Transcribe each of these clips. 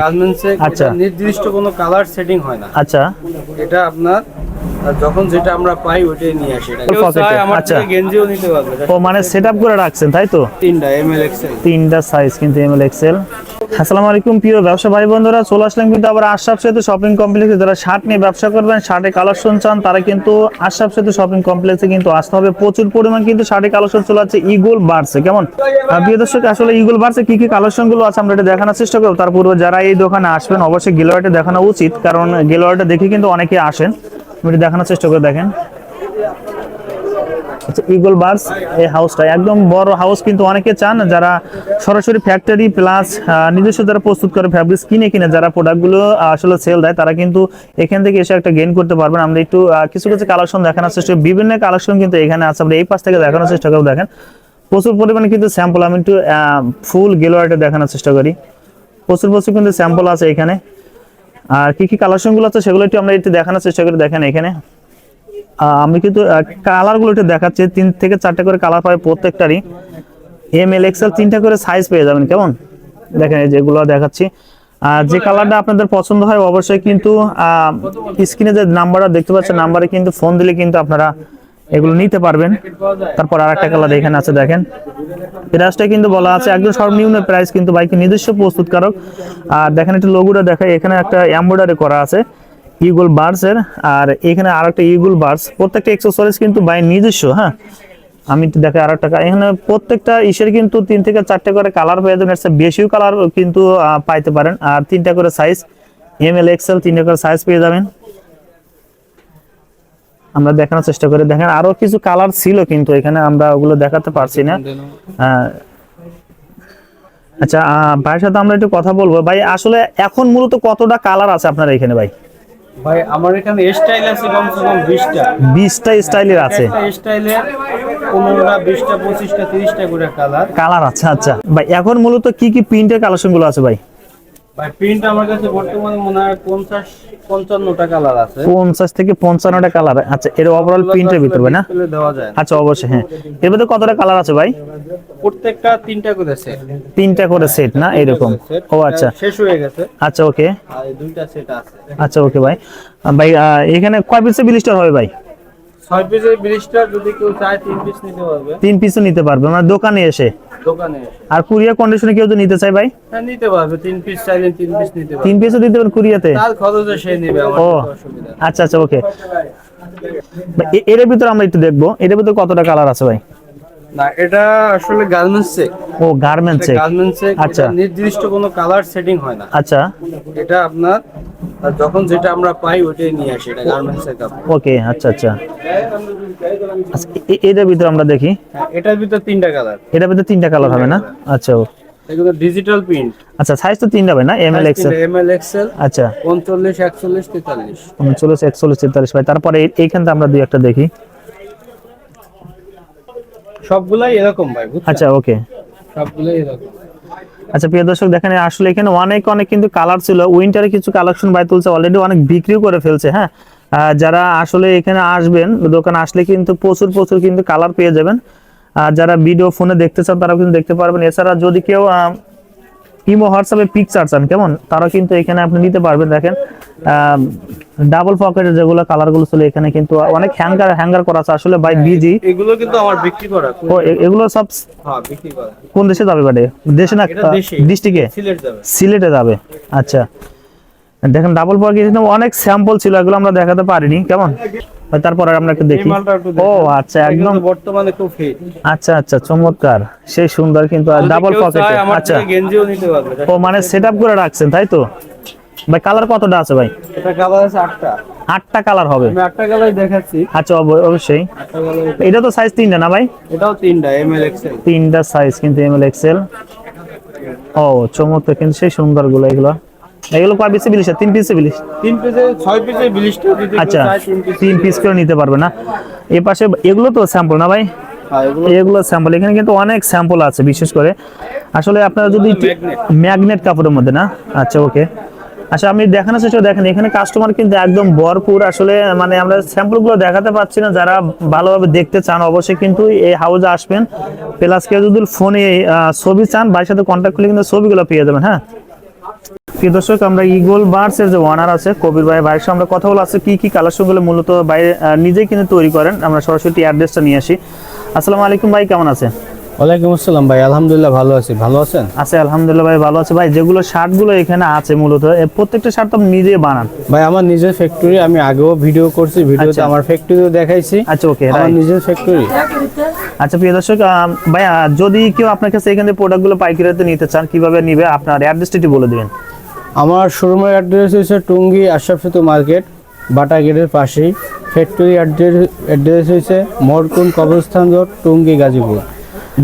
গার্মেন্টসে আচ্ছা। নির্দিষ্ট কোনো কালার সেটিং হয় না। আচ্ছা। এটা আপনার যখন যেটা আমরা পাই ওইটাই নিয়ে আসি আচ্ছা। গেঞ্জিও নিতে পারবে। ও মানে সেট আপ করে রাখছেন তাই তো? তিনটা এম এল এক্সেল তিনটা সাইজ কিন্তু এম এল এক্সেল আসসালামু আলাইকুম, প্রিয় ব্যবসা ভাই বন্ধুরা চলে আসলাম কিন্তু আবার আশরাফ সেতু শপিং কমপ্লেক্সে যারা শার্ট নিয়ে ব্যবসা করবেন, শার্টে কালেকশন চান, তারা কিন্তু আশরাফ সেতু শপিং কমপ্লেক্সে কিন্তু আসতে হবে। প্রচুর পরিমাণ কিন্তু শার্টে কালেকশন চলে আছে ইগল বার্সে কেমন? প্রিয় দর্শক, আসলে ইগল বার্সে কি কি কালেকশনগুলো আছে আমরা এটা দেখানোর চেষ্টা করব। তার পূর্বে যারা এই দোকানে আসবেন, অবশ্যই গেলোয়ারটা দেখানো উচিত, কারণ গেলোয়ারটা দেখে কিন্তু অনেকে আসেন। আমি এটা দেখানোর চেষ্টা করে দেখেন। আচ্ছা ইগল বার্স এই হাউসটা একদম বড় হাউস কিন্তু অনেকে চান যারা সরাসরি ফ্যাক্টরি প্লাস নিজস্ব যারা প্রস্তুত করে ফ্যাব্রিক্স কিনে কিনে যারা প্রোডাক্টগুলো আসলে সেল দেয়, তারা কিন্তু এখান থেকে এসে একটা গেইন করতে পারবেন। আমরা একটু কিছু কিছু কালেকশন দেখানোর চেষ্টা করি। বিভিন্ন কালেকশন কিন্তু এখানে আছে। আমরা এই পাশ থেকে দেখানোর চেষ্টা করব দেখেন, প্রচুর পরিমাণে কিন্তু স্যাম্পল আমি একটু ফুল গেলোয়ারটা দেখানোর চেষ্টা করি। প্রচুর প্রচুর কিন্তু স্যাম্পল আছে এখানে। আর কি কি কালেকশনগুলো আছে সেগুলো একটু আমরা একটু দেখানোর চেষ্টা করি। দেখেন এখানে। আমি কিন্তু কালারগুলো একটু দেখাচ্ছি। তিন থেকে চারটে করে কালার পাবে প্রত্যেকটারই। এম এল এক্সেল তিনটা করে সাইজ পেয়ে যাবেন, কেমন? দেখেন যেগুলো দেখাচ্ছি। আর যে কালারটা আপনাদের পছন্দ হয়, অবশ্যই কিন্তু স্ক্রিনে যে নাম্বারটা দেখতে পাচ্ছেন নাম্বারে কিন্তু ফোন দিলে কিন্তু আপনারা এগুলো নিতে পারবেন। তারপর আর একটা কালার এখানে আছে, দেখেন। প্রাইসটা কিন্তু বলা আছে, একদম সর্বনিম্ন প্রাইস কিন্তু বাইকের নিজস্ব প্রস্তুতকারক। আর দেখেন একটু লোগোটা দেখায় এখানে একটা এমব্রয়ডারি করা আছে। ইগুল বার্স এর আর এখানে আর একটা ইগুল বার্স প্রত্যেকটা এক্সেসরিজ কিন্তু বাই নিজস্ব হ্যাঁ? আমি একটু দেখাই আর একটা এখানে প্রত্যেকটা ইসের কিন্তু তিন থেকে চারটে করে কালার পেয়ে যাবেন এর বেশিও কালার কিন্তু পাইতে পারেন। আর তিনটা করে সাইজ এম এল এক্সেল তিনটা করে সাইজ পেয়ে যাবেন। আমরা দেখানোর চেষ্টা করি। দেখেন আরও কিছু কালার ছিল কিন্তু এখানে আমরা ওগুলো দেখাতে পারছি না। আহ, আচ্ছা আহ, ভাইয়ের সাথে আমরা একটু কথা বলব। ভাই আসলে এখন মূলত কতটা কালার আছে আপনার এখানে ভাই? ভাই আমার এখানে স্টাইল আছে কমসে কম বিশটা। বিশটা স্টাইলের আছে। স্টাইলের পনেরোটা বিশটা পঁচিশটা তিরিশটা করে কালার কালার আচ্ছা আচ্ছা। ভাই এখন মূলত কি কি প্রিন্টের কালেকশনগুলো আছে ভাই? প্রিন্ট আমার কাছে বর্তমানে মনে হয় পঞ্চাশ পঞ্চান্নটা কালার আছে। পঞ্চাশ থেকে পঞ্চান্নটা কালার আচ্ছা এর ওভারঅল প্রিন্টের ভিতর না? দেওয়া যায়। আচ্ছা অবশ্যই হ্যাঁ। এর ভিতরে কতটা কালার আছে ভাই? প্রত্যেকটা তিনটা করে সেট তিনটা করে সেট না? এরকম। ও আচ্ছা। শেষ হয়ে গেছে। আচ্ছা ওকে। আর দুইটা সেট আছে। আচ্ছা ওকে ভাই। ভাই এখানে কয় পিসের বিলিস্টার হবে ভাই? ছয় পিসের যদি কেউ চায় তিন পিস নিতে পারবে। তিন পিসও নিতে পারবে মানে দোকানে এসে? দোকানে আর কুরিয়ার কন্ডিশনে কেউ তো নিতে চায় ভাই? হ্যাঁ নিতে পারবে তিন পিস চাইলে তিন পিস নিতে পারবে। তিন পিসও দিতে পারেন কুরিয়াতে তার খরচে সে নেবে আমার অসুবিধা আচ্ছা আচ্ছা ওকে এর ভিতরে আমরা একটু দেখব এর ভিতরে কতটা কালার আছে ভাই? না এটা আসলে গার্মেন্টসে ও গার্মেন্টসে গার্মেন্টসে আচ্ছা। নির্দিষ্ট কোনো কালার সেটিং হয় না। আচ্ছা। এটা আপনার যখন যেটা আমরা পাই ওইটাই নিয়ে আসি এটা গার্মেন্টসের কাপড় ওকে আচ্ছা আচ্ছা। আচ্ছা, এটার ভিতরে আমরা দেখি। হ্যাঁ, এটার ভিতর তিনটা কালার এটার ভিতরে তিনটা কালার হবে না? আচ্ছা এগুলো ডিজিটাল প্রিন্ট আচ্ছা সাইজ তো তিনটা হবে না? M L XL M L XL আচ্ছা। পঞ্চল্লিশ একচল্লিশ তেতাল্লিশ। উনচল্লিশ একচল্লিশ তেতাল্লিশ। ভাই তারপরে এই- এইখানটা আমরা দুই একটা দেখি। সবগুলাই এরকম ভাই আচ্ছা ওকে সবগুলাই এরকম। আচ্ছা প্রিয় দর্শক দেখেন আসলে এখানে অনেক অনেক কিন্তু কালার ছিল। উইন্টারে কিছু কালেকশন বাই তুলছে অলরেডি অনেক বিক্রিও করে ফেলছে হ্যাঁ? যারা আসলে এখানে আসবেন দোকানে আসলে কিন্তু প্রচুর প্রচুর কিন্তু কালার পেয়ে যাবেন। আর যারা ভিডিও ফোনে দেখতে চান তারা কিন্তু দেখতে পারবেন। এছাড়া যদি কেউ ইমো হোয়াটসঅ্যাপে পিকচার চান কেমন? তারা কিন্তু এখানে আপনি নিতে পারবেন দেখেন। ডাবল পকেটের যেগুলো কালারগুলো ছিল এখানে কিন্তু অনেক হ্যাঙ্গার হ্যাঙ্গার করা আছে। আসলে বাই বিজি এগুলো কিন্তু আমার বিক্রি করা। ও এগুলো সব হ্যাঁ বিক্রি করা। কোন দেশে যাবে বাড়ি দেশে না। ডিস্ট্রিক্টে সিলেট যাবে। সিলেটে যাবে। আচ্ছা। দেখেন ডাবল পকেট অনেক স্যাম্পল ছিল এগুলো আমরা দেখাতে পারিনি। কেমন? তারপর আমরা একটু দেখি। ও আচ্ছা একদম। বর্তমানে খুব হিট আচ্ছা আচ্ছা চমৎকার। সেই সুন্দর কিন্তু ডাবল পকেটে আচ্ছা। গেঞ্জিও নিতে পারবে। ও মানে সেট করে রাখছেন তাই তো? ভাই কালার কতটা আছে ভাই? এটা কালার আছে আটটা। আটটা কালার হবে। আমি আটটা কালার দেখাচ্ছি। আচ্ছা অব- অবশ্যই। এটা তো সাইজ তিনটা না ভাই? এটাও এম এল এক্সেল তিনটা সাইজ কিন্তু এম এল এক্সেল ও চমৎকার কিন্তু সেই সুন্দরগুলো এগুলো। এগুলো কয় পিসে বিলিশ? তিন পিসে বিলিশ? তিন পিসে ছয় পিসে বিলিশটা যদি আচ্ছা তিন পিস করে নিতে পারবে না। এ পাশে এগুলো তো স্যাম্পল না ভাই? হ্যাঁ এগুলো স্যাম্পল এখানে কিন্তু অনেক স্যাম্পল আছে বিশেষ করে। আসলে আপনারা যদি ম্যাগনেট কাপড়ের মধ্যে না? আচ্ছা ওকে আচ্ছা আমি দেখানোর চেষ্টা দেখেন। এখানে কাস্টমার কিন্তু একদম ভরপুর। আসলে মানে আমরা স্যাম্পলগুলো দেখাতে পাচ্ছি না। যারা ভালোভাবে দেখতে চান অবশ্যই কিন্তু এই হাউসে আসবেন। প্লাস কেউ যদি ফোনে ছবি চান বাড়ির সাথে কন্ট্যাক্ট করলে কিন্তু ছবিগুলো পেয়ে যাবেন হ্যাঁ? প্রিয় দর্শক আমরা ইগল বার্ডস এর যে ওয়ানার আছে কবির ভাই ভাইয়ের সঙ্গে আমরা কথা বলা আছে কি কি কালেকশনগুলো মূলত আহ, নিজেই কিন্তু তৈরি করেন আমরা সরাসরি অ্যাড্রেসটা নিয়ে আসি। আসসালামু আলাইকুম ভাই কেমন আছেন? ওয়ালাইকুম আসসালাম ভাই আলহামদুলিল্লাহ ভালো আছি। ভালো আছেন? আছে আলহামদুলিল্লাহ ভাই ভালো আছে। ভাই যেগুলো শার্টগুলো এখানে আছে মূলত প্রত্যেকটা শার্ট তো নিজেই বানান। ভাই আমার নিজের ফ্যাক্টরি আমি আগেও ভিডিও করছি ভিডিওতে আচ্ছা। আমার ফ্যাক্টরিও দেখাইছি। আচ্ছা ওকে আমার নিজের ফ্যাক্টরি আচ্ছা প্রিয় দর্শক ভাই যদি কেউ আপনার কাছে এখান থেকে প্রোডাক্টগুলো পাইকারিতে নিতে চান কীভাবে নিবে? আপনার অ্যাড্রেসটি বলে দিবেন। আমার শোরুমের অ্যাড্রেস হচ্ছে টুঙ্গি আশরাফ সেতু মার্কেট বাটা গেটের পাশেই। ফ্যাক্টরি অ্যাড্রেস অ্যাড্রেস হচ্ছে মরকুন কবরস্থান রোড টুঙ্গি গাজীপুর।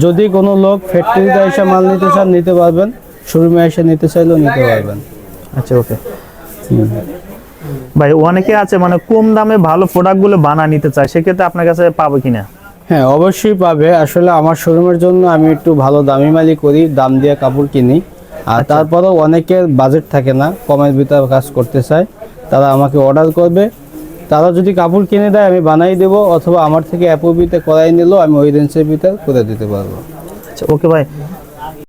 যদি কোনো লোক ফ্যাক্টরিতে এসে মাল নিতে চান নিতে পারবেন। শোরুমে এসে নিতে চাইলেও নিতে পারবেন। আচ্ছা ওকে। ভাই অনেকে আছে মানে কম দামে ভালো প্রোডাক্টগুলো বানা নিতে চায় সেক্ষেত্রে আপনার কাছে পাবো কিনা? হ্যাঁ অবশ্যই পাবে। আসলে আমার শোরুমের জন্য আমি একটু ভালো দামি মালি করি দাম দিয়ে কাপড় কিনি। আর তারপরেও অনেকের বাজেট থাকে না কমের ভিতরে কাজ করতে চায়। তারা আমাকে অর্ডার করবে। তারা যদি কাপড় কিনে দেয়, আমি বানাই দেব, অথবা আমার থেকে অ্যাপোবিতে করাই নিলেও আমি ওই রেঞ্জের ভিতরে করে দিতে পারব। আচ্ছা ওকে ভাই